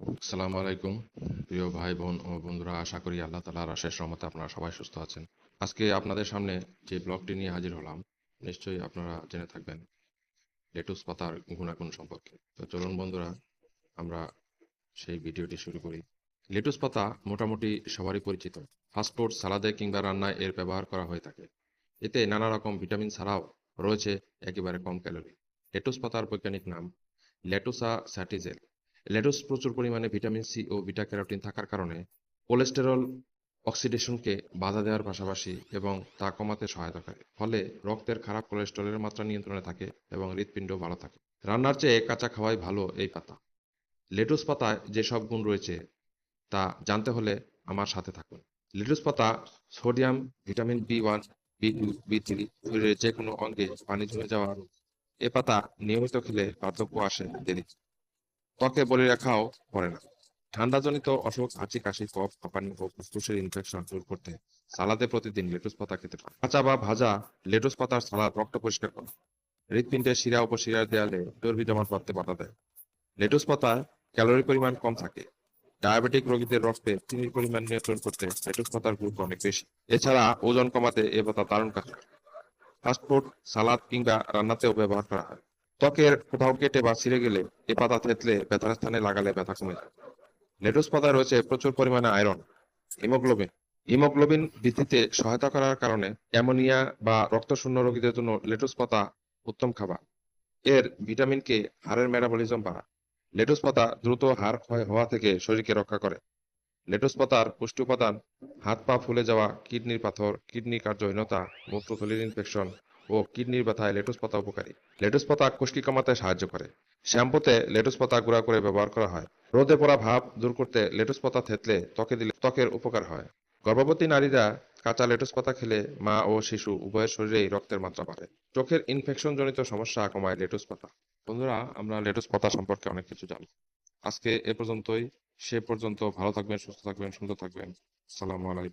আসসালামু আলাইকুম। প্রিয় ভাই বোন ও বন্ধুরা, আশা করি আল্লাহ তালার আশেষ রহমতে আপনারা সবাই সুস্থ আছেন। আজকে আপনাদের সামনে যে ব্লগটি নিয়ে হাজির হলাম, নিশ্চয়ই আপনারা জেনে থাকবেন লেটুস পাতার গুণাগুণ সম্পর্কে। তো চলুন বন্ধুরা, আমরা সেই ভিডিওটি শুরু করি। লেটুস পাতা মোটামুটি সবারই পরিচিত। ফাস্টফুড সালাদে কিংবা রান্নায় এর ব্যবহার করা হয়ে থাকে। এতে নানা রকম ভিটামিন ছাড়াও রয়েছে একেবারে কম ক্যালোরি লেটুস পাতার বৈজ্ঞানিক নাম লেটুসা স্যাটিজেল লেটুস প্রচুর পরিমাণে ভিটামিন সি ও বিটা ক্যারোটিন থাকার কারণে কোলেস্টেরল অক্সিডেশনকে বাধা দেওয়ার পাশাপাশি এবং তা কমাতে সহায়তা করে। ফলে রক্তের খারাপ কোলেস্টেরলের মাত্রা নিয়ন্ত্রণে থাকে এবং হৃৎপিণ্ড ভালো থাকে। রান্নার চেয়ে কাঁচা খাওয়াই ভালো এই পাতা। লেটুস পাতায় যেসব গুণ রয়েছে তা জানতে হলে আমার সাথে থাকুন। লেটুস পাতা sodium, vitamin B one, B two, B three শরীরের যে কোনো অঙ্গে পানি জমে যাওয়া। এ পাতা নিয়মিত খেলে পার্থক্য আসে দেরি ত্বকে বলে রাখাও পড়ে না। ঠান্ডাজনিত অসুখ, হাঁচি, কাশি, কফ, হাঁপানি ও ফুসফুসের ইনফেকশন দূর করতে সালাদে প্রতিদিন লেটুস পাতা খেতে পারে কাঁচা বা ভাজা লেটুস পাতার সালাদ রক্ত পরিষ্কার করে হৃৎপিণ্ডের শিরা উপশিরার দেয়ালে চর্বি জমা করতে বাধা দেয়। লেটুস পাতায় ক্যালোরি পরিমাণ কম থাকে। ডায়াবেটিক রোগীদের রক্তে চিনির পরিমাণ নিয়ন্ত্রণ করতে লেটুস পাতার গুরুত্ব অনেক বেশি। এছাড়া ওজন কমাতে এ পাতা দারুণ কাজ করে। ফাস্টফুড সালাদ কিংবা রান্নাতেও ব্যবহার করা হয়। ত্বকের কোথাও কেটে বা ছিঁড়ে গেলে এ পাতা থেতলে ব্যথার স্থানে লাগালে ব্যথা কমে যায়। লেটুস পাতায় রয়েছে প্রচুর পরিমাণে আয়রন, হিমোগ্লোবিন। হিমোগ্লোবিন বৃদ্ধিতে সহায়তা করার কারণে অ্যামোনিয়া বা রক্তশূন্য রোগীদের জন্য লেটুস পাতা উত্তম খাবার। এর ভিটামিন কে হাড়ের মেটাবলিজম বাড়ায়। লেটুস পাতা দ্রুত হাড় ক্ষয় হওয়া থেকে শরীরকে রক্ষা করে। লেটুস পাতার পুষ্টি উপাদান, হাত পা ফুলে যাওয়া, কিডনির পাথর, কিডনি কার্যহীনতা, মূত্রথলির ইনফেকশন ও কিডনির ব্যথায় লেটুস পাতা উপকারী। লেটুস পাতা খুশকি কমাতে সাহায্য করে। শ্যাম্পুতে লেটুস পাতা গুঁড়া করে ব্যবহার করা হয়। রোদে পড়া ভাব দূর করতে লেটুস পাতা থেতলে ত্বকে দিলে ত্বকের উপকার হয়। গর্ভবতী নারীরা কাঁচা লেটুস পাতা খেলে মা ও শিশু উভয়ের শরীরেই রক্তের মাত্রা বাড়ে। চোখের ইনফেকশন জনিত সমস্যা কমায় লেটুস পাতা। বন্ধুরা, আমরা লেটুস পাতা সম্পর্কে অনেক কিছু জানি। আজকে এ পর্যন্তই। সে পর্যন্ত ভালো থাকবেন, সুস্থ থাকবেন, সুন্দর থাকবেন। সালামু আলাইকুম।